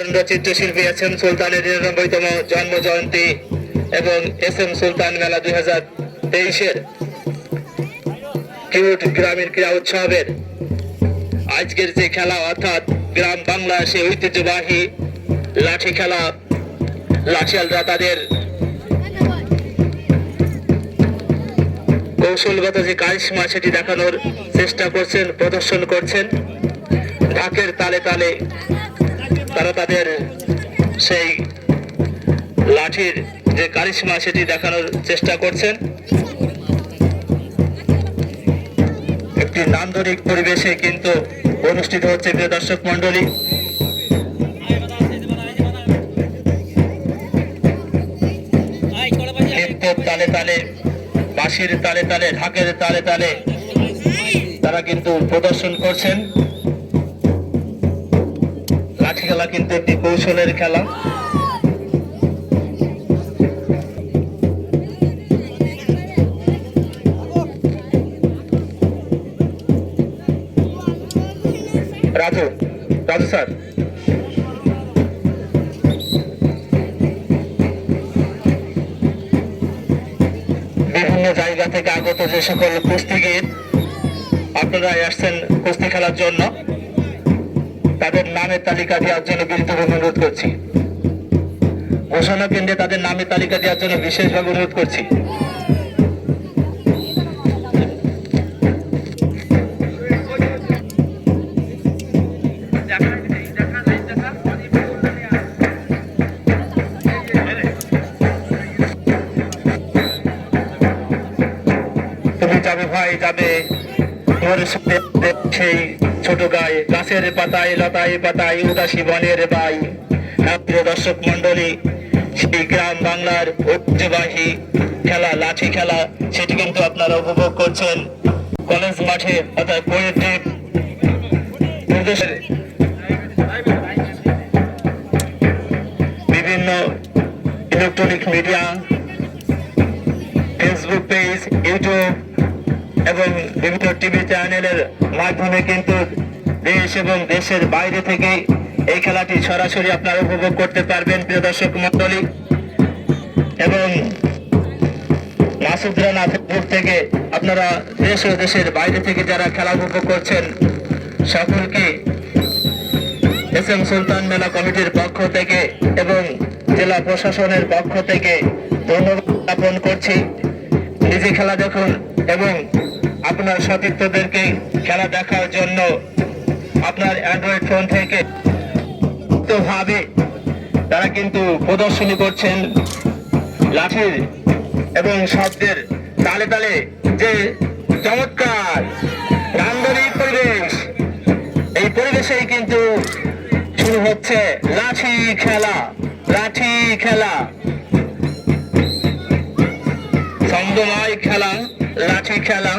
চিত্রশিল্পী S M সুলতানের নিরানব্বইতম জন্ম জয়ন্তী এবং এস এম সুলতান মেলা দুই হাজার তেইশের কিউট ক্রীড়া উৎসবের আজকের যে খেলা, অর্থাৎ গ্রাম বাংলা সে ঐতিহ্যবাহী লাঠি খেলা লাঠিয়ালরা তাদের কৌশলগত যে কারিশমা, সেটি দেখানোর চেষ্টা করছেন, প্রদর্শন করছেন। ঢাকের তালে তালে তারা তাদের সেই লাঠির যে কারিশমা সেটি দেখানোর চেষ্টা করছেন। একটি নান্দনিক পরিবেশে কিন্তু অনুষ্ঠিত হচ্ছে, প্রিয় দর্শক মন্ডলী তালে তালে, বাঁশির তালে তালে, ঢাকের তালে তালে তারা কিন্তু প্রদর্শন করছেন। লাঠি খেলা কিন্তু একটি কৌশলের খেলা। রাজু রাজু স্যার। বিভিন্ন জায়গা থেকে আগত যে সকল কুস্তিগির আপনারা আসছেন কুস্তি খেলার জন্য। তাদের নামের তালিকা দেওয়ার জন্য বিনীতভাবে অনুরোধ করছি। ঘোষণা কেন্দ্রে তাদের নামের তালিকা দেওয়ার জন্য বিশেষভাবে অনুরোধ করছি। তুমি যাবে, ভাই, যাবে। সেই ছোট গায়ে গাছের পাতায় লতায় পাতায় উদাসী বনের বাই। হ্যাঁ, প্রিয় দর্শক মন্ডলী সেই গ্রাম বাংলার ঐতিহ্যবাহী খেলা লাঠি খেলা সেটি কিন্তু আপনারা উপভোগ করছেন। কলেজ মাঠে অর্থাৎ নির্দেশের বিভিন্ন electronic media Facebook page YouTube এবং বিভিন্ন টিভি চ্যানেলের মাধ্যমে কিন্তু দেশ এবং দেশের বাইরে থেকে এই খেলাটি সরাসরি আপনারা উপভোগ করতে পারবেন, প্রিয় দর্শক মন্ডলী এবং মাসুদরানা ফেসবুক থেকে আপনারা দেশ ও দেশের বাইরে থেকে যারা খেলা উপভোগ করছেন, সকলকে এস এম সুলতান মেলা কমিটির পক্ষ থেকে এবং জেলা প্রশাসনের পক্ষ থেকে ধন্যবাদ জ্ঞাপন করছি। নিজে খেলা দেখুন এবং আপনার সতীর্থদেরকে খেলা দেখার জন্য আপনার অ্যান্ড্রয়েড ফোন থেকে ভাবে তারা কিন্তু প্রদর্শনী করছেন লাঠির এবং শব্দের তালে তালে যে চমৎকার নান্দনিক পরিবেশ, এই পরিবেশেই কিন্তু শুরু হচ্ছে লাঠি খেলা লাঠি খেলা। ছন্দময় খেলা, লাঠি খেলা।